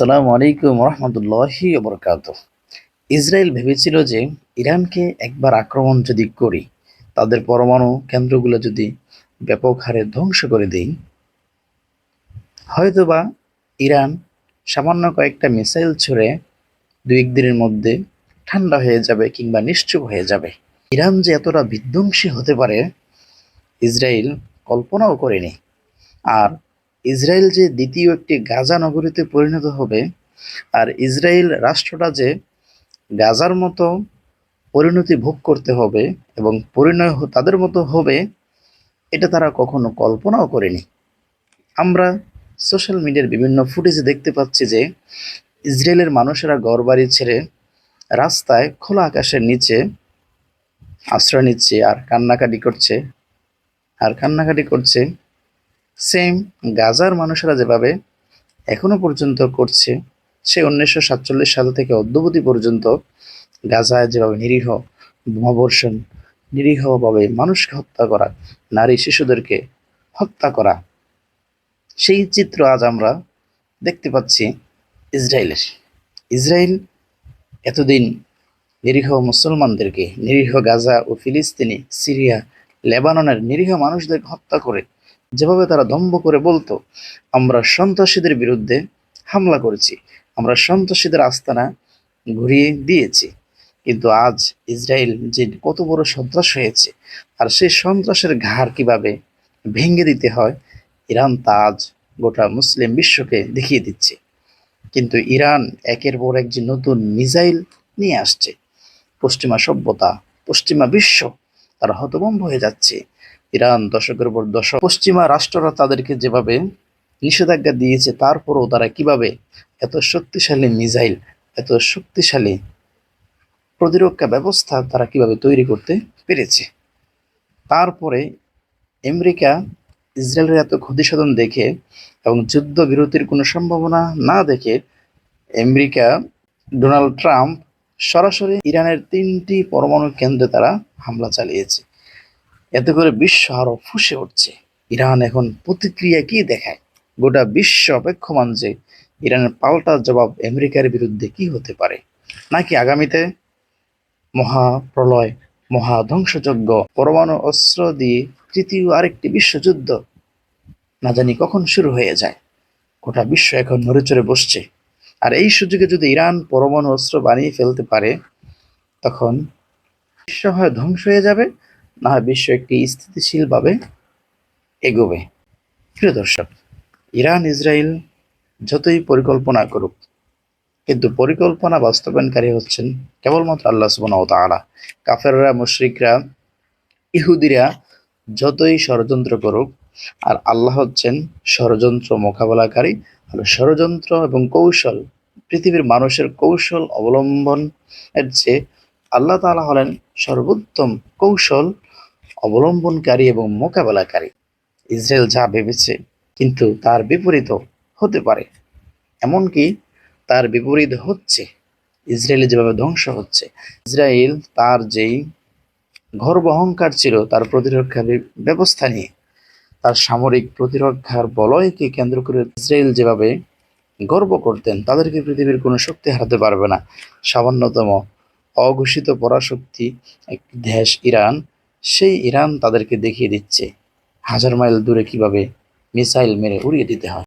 আসসালামু আলাইকুম রহমতুল্লাহি বরকাত ইসরায়েল ভেবেছিল যে ইরানকে একবার আক্রমণ যদি করি, তাদের পরমাণু কেন্দ্রগুলো যদি ব্যাপক হারে ধ্বংস করে দেই, হয়তোবা ইরান সামান্য কয়েকটা মিসাইল ছুড়ে দু একদিনের মধ্যে ঠান্ডা হয়ে যাবে কিংবা নিশ্চুপ হয়ে যাবে। ইরান যে এতটা বিধ্বংসী হতে পারে, ইসরায়েল কল্পনাও করেনি। আর ইসরায়েল যে দ্বিতীয় একটি গাজা নগরীতে পরিণত হবে, আর ইসরায়েল রাষ্ট্রটা যে গাজার মতো পরিণতি ভোগ করতে হবে এবং পরিণয় তাদের মতো হবে, এটা তারা কখনো কল্পনাও করেনি। আমরা সোশ্যাল মিডিয়ার বিভিন্ন ফুটেজে দেখতে পাচ্ছি যে ইসরায়েলের মানুষেরা ঘরবাড়ি ছেড়ে রাস্তায় খোলা আকাশের নিচে আশ্রয় নিচ্ছে আর কান্নাকাটি করছে, আর কান্নাকাটি করছে সেম গাজার মানুষেরা যেভাবে এখনও পর্যন্ত করছে সে উনিশশো সাতচল্লিশ সাল থেকে অদ্যবধি পর্যন্ত গাজায় যেভাবে নিরীহ বোমাবর্ষণ নিরীহভাবে মানুষকে হত্যা করা, নারী শিশুদেরকে হত্যা করা, সেই চিত্র আজ আমরা দেখতে পাচ্ছি ইসরায়েলের। ইসরায়েল এতদিন নিরীহ মুসলমানদেরকে, নিরীহ গাজা ও ফিলিস্তিনি, সিরিয়া, লেবাননের নিরীহ মানুষদেরকে হত্যা করে যেভাবে তারা দম্ভ করে বলতো, আমরা সন্ত্রাসীদের বিরুদ্ধে হামলা করেছি, আমরা সন্ত্রাসীদের আস্তানা ঘুরিয়ে দিয়েছি। কিন্তু আজ ইসরায়েল যে কত বড় সন্ত্রাস হয়েছে, আর সেই সন্ত্রাসের ঘাড় কীভাবে ভেঙে দিতে হয়, ইরান তা আজ গোটা মুসলিম বিশ্বকে দেখিয়ে দিচ্ছে। কিন্তু ইরান একের পর এক যে নতুন মিসাইল নিয়ে আসছে, পশ্চিমা সভ্যতা, পশ্চিমা বিশ্ব তারা হতভম্ব হয়ে যাচ্ছে। ইরান দশকের পর দশক পশ্চিমা রাষ্ট্ররা তাদেরকে যেভাবে নিষেধাজ্ঞা দিয়েছে, তারপরও তারা কীভাবে এত শক্তিশালী মিসাইল, এত শক্তিশালী প্রতিরক্ষা ব্যবস্থা তারা কীভাবে তৈরি করতে পেরেছে? তারপরে আমেরিকা ইসরায়েলের এত ক্ষতিসাধন দেখে এবং যুদ্ধ বিরতির কোনো সম্ভাবনা না দেখে আমেরিকা ডোনাল্ড ট্রাম্প সরাসরি ইরানের তিনটি পরমাণু কেন্দ্রে তারা হামলা চালিয়েছে। এতে করে বিশ্ব আরও ফুসে উঠছে। ইরান এখন প্রতিক্রিয়া কি দেখায়? গোটা বিশ্ব অপেক্ষমান যে ইরানের পাল্টা জবাব আমেরিকার বিরুদ্ধে কি হতে পারে? নাকি আগামীতে মহা প্রলয় মহা ধ্বংসযজ্ঞ পরমাণু অস্ত্র দিয়ে তৃতীয় আরেকটি বিশ্বযুদ্ধ? না জানি কখন শুরু হয়ে যায়। গোটা বিশ্ব এখন নড়েচড়ে বসছে। আর এই সুযোগে যদি ইরান পরমাণু অস্ত্র বানিয়ে ফেলতে পারে, তখন বিশ্ব হয় ধ্বংস হয়ে যাবে। না হয় বিশ্ব একটি স্থিতিশীলভাবে এগোবে। প্রিয় দর্শক, ইরান, ইসরায়েল যতই পরিকল্পনা করুক, কিন্তু পরিকল্পনা বাস্তবায়নকারী হচ্ছেন কেবলমাত্র আল্লাহ সুবহানাহু ওয়া তাআলা। কাফেররা, মুশরিকরা, ইহুদিরা যতই ষড়যন্ত্র করুক, আর আল্লাহ হচ্ছেন ষড়যন্ত্র মোকাবেলাকারী আর ষড়যন্ত্র এবং কৌশল, পৃথিবীর মানুষের কৌশল অবলম্বন এর চেয়ে আল্লাহ তাআলা হলেন সর্বোত্তম কৌশল অবলম্বনকারী এবং মোকাবেলাকারী। ইসরায়েল যা ভেবেছে, কিন্তু তার বিপরীত হতে পারে। এমনকি তার বিপরীত হচ্ছে, ইসরায়েল যেভাবে ধ্বংস হচ্ছে। ইসরায়েল তার যেই গর্ব অহংকার ছিল, তার প্রতিরক্ষা ব্যবস্থা নিয়ে, তার সামরিক প্রতিরক্ষার বলয়কে কেন্দ্র করে ইসরায়েল যেভাবে গর্ব করতেন, তাদেরকে পৃথিবীর কোনো শক্তি হারাতে পারবে না। সামান্যতম অঘোষিত পরাশক্তি এক দেশ, ইরান সেই ইরান তাদেরকে দেখিয়ে দিচ্ছে হাজার মাইল দূরে কীভাবে মিসাইল মেরে উড়িয়ে দিতে হয়।